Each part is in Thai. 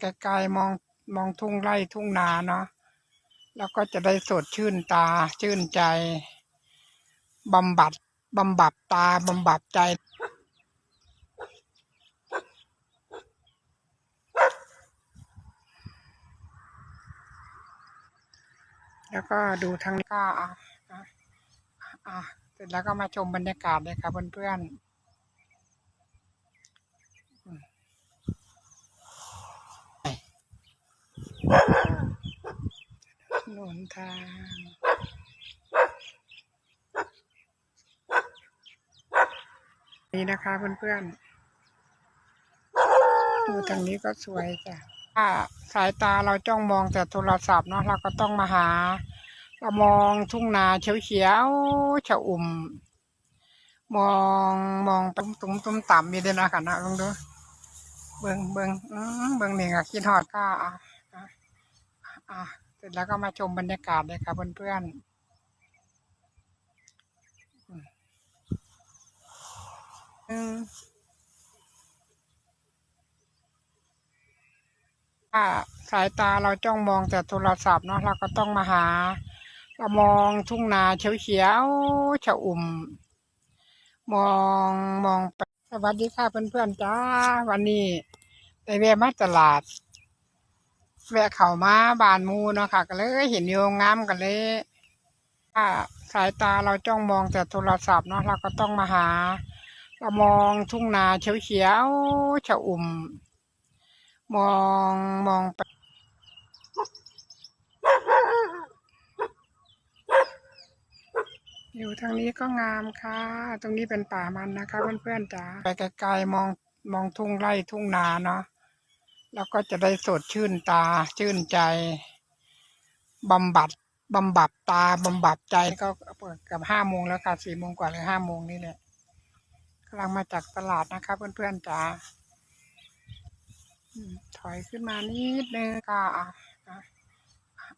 ไกลๆมองมองทุ่งไร่ทุ่งนาเนาะแล้วก็จะได้สดชื่นตาชื่นใจบำบัดบำบัดตาบำบัดใจแล้วก็ดูทางนี้ก็อะอะเสร็จแล้วก็มาชมบรรยากาศเลยค่ะเพื่อนๆ ถนนทางนี่นะคะเพื่อนๆ ดูทางนี้ก็สวยจ้ะถ้าสายตาเราจ้องมองแต่โทรศัพท์เนาะเราก็ต้องมาหาเรามองทุ่งนาเขียวๆชะอุ่ม มองมองตุ้มตุ้มตุ้มต่ำมีเด่นอากันนะลองดู เบิงเบิงเบิงนี่ก็คิดฮอดก็ อะเสร็จแล้วก็มาชมบรรยากาศเลยค่ะเพื่อนๆอืมถ้าสายตาเราจ้องมองแต่โทรศัพท์เนาะเราก็ต้องมาหา เรามองทุ่งนาเขียวๆชะอุ่ม มองมองไปสวัสดีค่ะเพื่อนๆจ้า วันนี้ได้แวะมาตลาด แวะเข้ามาบานมูเนาะค่ะ ก็เลยเห็นโยงงามกันเลยถ้าสายตาเราจ้องมองแต่โทรศัพท์เนาะเราก็ต้องมาหาเรามองทุ่งนาเขียวๆชะอุ่ม มองมองไปอยู่ทางนี้ก็งามค่ะ ตรงนี้เป็นป่ามันนะคะ เพื่อนๆจ๋าไปไกลๆมองมองทุ่งไร่ทุ่งนาเนาะ แล้วก็จะได้สดชื่นตาชื่นใจบำบัดบำบัดตาบำบัดใจก็เปิดกับห้าโมงแล้วค่ะสี่โมงกว่าหรือห้าโมงนี่แหละกำลังมาจากตลาดนะคะเพื่อนๆจ๋าอืมถอยขึ้นมานิดนึงก็อะ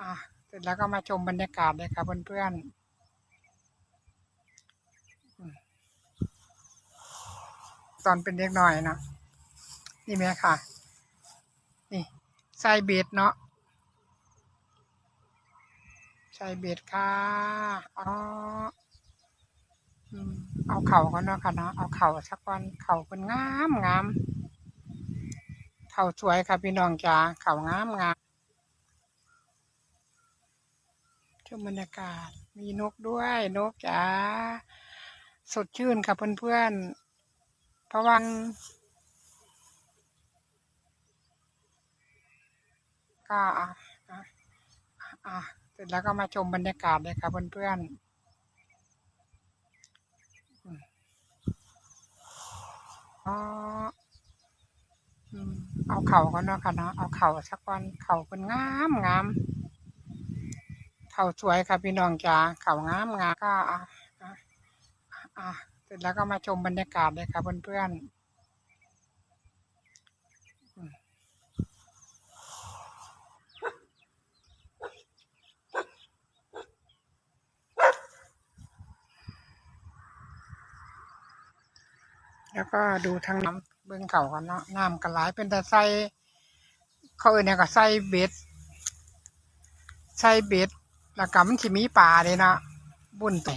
อะเสร็จแล้วก็มาชมบรรยากาศเลยค่ะเพื่อนๆตอนเป็นเด็กน่อยเนาะนี่แม่ค่ะ ใส่เบ็ดเนาะใส่เบ็ดค่ะอ๋ออืมเอาเข่าก่อนเนาะค่ะเนาะเอาเข่าสักวันเข่าเป็นงามงามเข่าสวยค่ะพี่น้องจ๋าเข่างามงามชมบรรยากาศมีนกด้วยนกจ๋าสดชื่นค่ะเพื่อนๆเพระวัน ก็อะอะอะเสร็จแล้วก็มาชมบรรยากาศเลยค่ะเพื่อนๆเอาเข่าก่อนเนาะค่ะเนาะเอาเข่าสักวันเข่าเป็นงามงามเข่าสวยค่ะพี่น้องจ๋าเข่างามงามก็อะอะอะเสร็จแล้วก็มาชมบรรยากาศเลยค่ะเพื่อนๆ แล้วก็ดูทางน้ำเบื้องเขากันเนาะน้ำกันหลายเป็นแต่ไส้เขาเอ่ยเนี่ยก็ไส้เบ็ดไส้เบ็ดแล้วก็มันสิมีป่าเลยนะบุญไป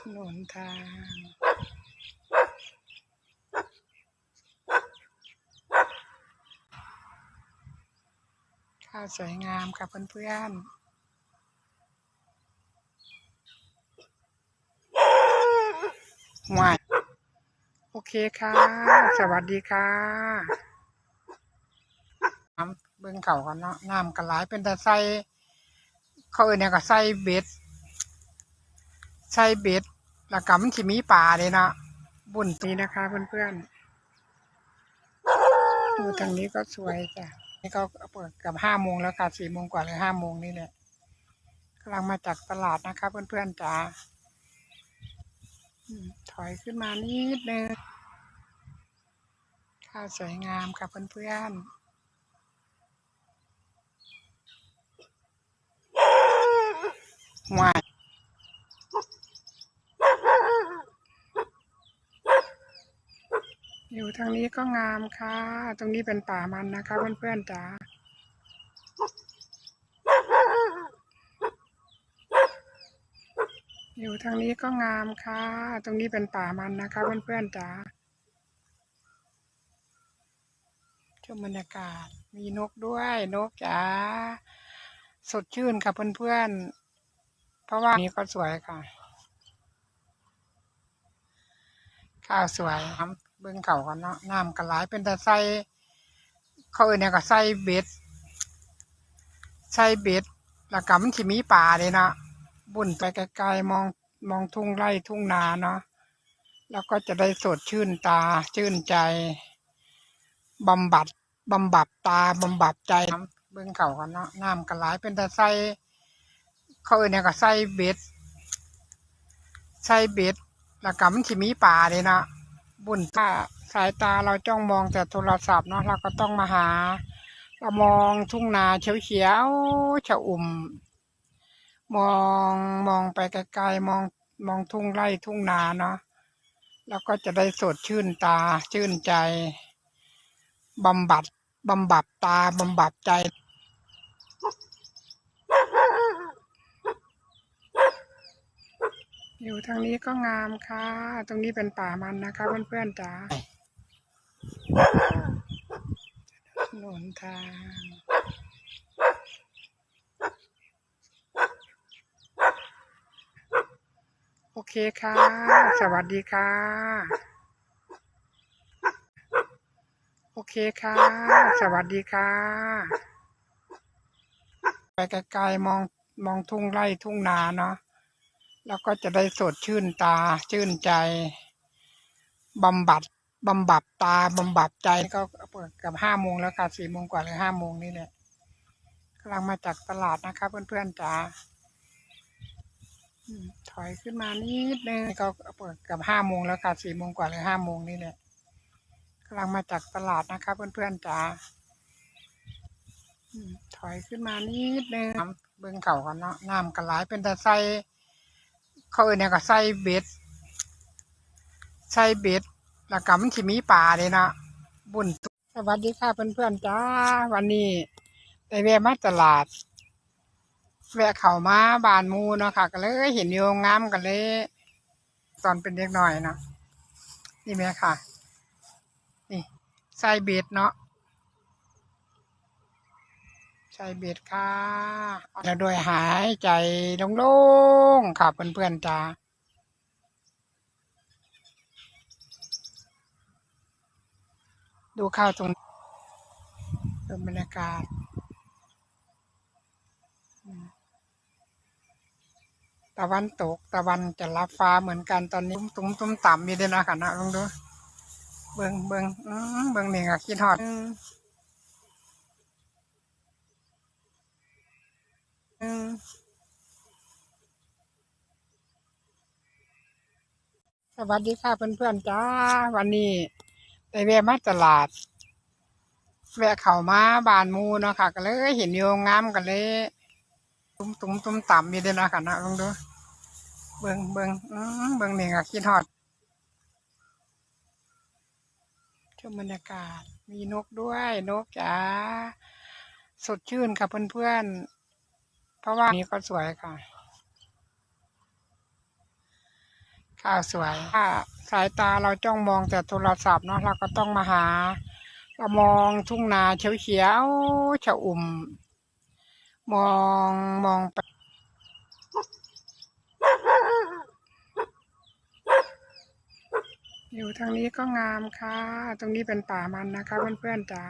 ถนนทางข้าวสวยงามค่ะเพื่อนๆห วายโอเคค่ะ สวัสดีค่ะน้ำเบื้งเขากันเนาะน้ำกันหลายเป็นแต่ไส้เขาเอ่ยเนี่ยก็ไส้เบ็ดไส้เบ็ดแล้วก็มันสิมีป่าเลยนะบุญนี้นะคะ เพื่อนๆดูทางนี้ก็สวยจ้ะนี่ก็เปิดกับห้าโมงแล้วค่ะสี่โมงกว่าหรือห้าโมงนี่แหละกำลังมาจากตลาดนะคะ เพื่อนๆจ๋า ถอยขึ้นมานิดนึงข้าวสวยงามค่ะเพื่อนๆหวายอยู่ทางนี้ก็งามค่ะ ตรงนี้เป็นป่ามันนะคะเพื่อนๆจ๋า อยู่ ทางนี้ก็งามค่ะ ตรงนี้เป็นป่ามันนะคะ เพื่อนๆจ๋าชมบรรยากาศ มีนกด้วยนกจ๋าสดชื่นค่ะเพื่อนๆ เพราะว่านี้ก็สวยค่ะ ข้าวสวยครับเบื้องเขากันเนาะน้ำกระไหลเป็นแต่ไส้เขาเอ่ยเนี่ยก็ไส้เบ็ดไส้เบ็ดแล้วก็มันที่มีป่าเลยนะบุ่นไปไกลๆมอง มองทุ่งไร่ทุ่งนาเนาะแล้วก็จะได้สดชื่นตา ชื่นใจบำบัดบำบัดตาบำบัดใจเบื้องเขากันเนาะน้ำกระไหลายเป็นแต่ไส้เขาเอ่ยเนี่ยก็ไส้เบ็ดไส้เบ็ดแล้วก็มันที่มีป่าเลยนะบุ่นถ้าสายตาเราจ้องมองแต่โทรศัพท์เนาะเราก็ต้องมาหา เรามองทุ่งนาเขียวๆชะอุ่ม มองมองไปไกลๆมองมองทุ่งไร่ทุ่งนาเนาะแล้วก็จะได้สดชื่นตาชื่นใจบำบัดบำบัดตาบำบัดใจอยู่ทางนี้ก็งามค่ะ ตรงนี้เป็นป่ามันนะคะเพื่อนๆจ๋าถนนทาง โอเคค่ะ สวัสดีค่ะ โอเคค่ะ สวัสดีค่ะ ไปไกลๆมองมองทุ่งไร่ทุ่งนาเนาะ แล้วก็จะได้สดชื่นตา ชื่นใจ บำบัดบำบัดตา บำบัดใจก็เปิดกับห้าโมงแล้วค่ะสี่โมงกว่าหรือห้าโมงนี่แหละกำลังมาจากตลาดนะคะเพื่อนๆจ๋าอืม ถอยขึ้นมานิดนึงก็เปิดกับห้าโมงแล้วค่ะสี่โมงกว่าหรือห้าโมงนี่แหละกำลังมาจากตลาดนะคะเพื่อนๆจ๋าถอยขึ้นมานิดนึงเบื้องเขากันเนาะน้ำกระไหลายเป็นแต่ไส้เขาเอ่ยเนี่ยก็ไส้เบ็ดไส้เบ็ดแล้วก็มันที่มีป่าเลยนะบุญสวัสดีค่ะเพื่อนๆจ้า วันนี้ได้แวะมาตลาด แวะเข้ามาบานมูเนาะค่ะ ก็เลยเห็นโยงงามกันเลย ตอนเป็นเด็กหน่อยเนาะนี่แม่ค่ะ นี่ไส้เบ็ดเนาะไส้เบ็ดค่ะแล้วโดยหายใจโล่งๆค่ะเพื่อนๆจ้าดูข้าวตรงดูบรรยากาศอืม ตะวันตก ตะวันจะรับฟ้าเหมือนกันตอนนี้ตุ้มตุ้มต่ำอยู่เด้วนะค่ะนะลองดู เบิงเบิงอืมเบิงนี่ก็คิดฮอดอืมอืมสวัสดีค่ะเพื่อนๆจ้า วันนี้ได้แวะมาตลาด แวะเข้ามาบ้านหมูเนาะค่ะ ก็เลยเห็นโยงงามกันเลย ตุ้มตุ้มตุ้มต่ำอยู่เด้วนะค่ะนะลองดู เบิงเบิงอืมเบิงนี่ก็คิดฮอดชมบรรยากาศ มีนกด้วยนกจ๋าสดชื่นค่ะเพื่อนๆ เพราะว่านี้ก็สวยค่ะ ข้าวสวยถ้าสายตาเราจ้องมองแต่โทรศัพท์เนาะเราก็ต้องมาหา เรามองทุ่งนาเขียวๆชะอุ่ม มองมองไปอยู่ทางนี้ก็งามค่ะ ตรงนี้เป็นป่ามันนะคะเพื่อนๆจ๋า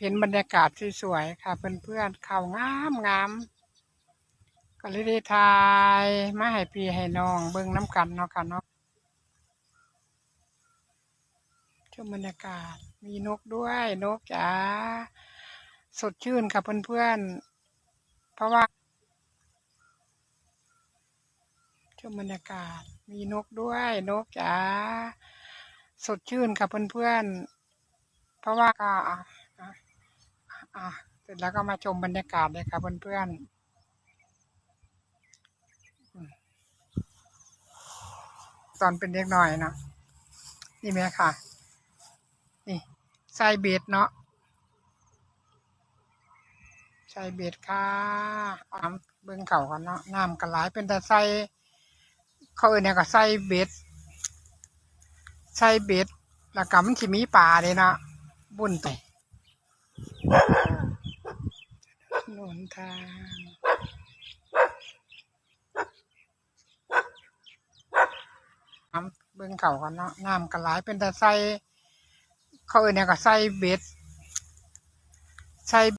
เห็นบรรยากาศสวยๆค่ะเพื่อนๆ เขางามงามก็เลยได้ทายมาให้พี่ให้น้องเบิ่งน้ำกันเนาะค่ะเนาะชมบรรยากาศมีนกด้วยนกจ๋า สดชื่นค่ะเพื่อนๆ เพราะว่าชมบรรยากาศมีนกด้วยนกจ๋าสดชื่นค่ะเพื่อนๆ เพราะว่าก็อะอะอะเสร็จแล้วก็มาชมบรรยากาศเลยค่ะเพื่อนๆอืมตอนเป็นเด็กหน่อยเนาะนี่แม่ค่ะ นี่ใส่เบดเนาะ ใส่เบ็ดค่ะอามเบิ่งเขากันเนาะน้ำกันหลายเป็นแต่ใส่เขาเอื่นเนี่ยก็ใส่เบ็ดใส่เบ็ดแล้วก็มันสิมีปลาเลยนะบุ่นไปหนุนทางน้ำเบิ่งเขากันเนาะน้ำกันหลายเป็นแต่ใส่เขาเอื่นเนี่ยก็ใส่เบ็ดใส่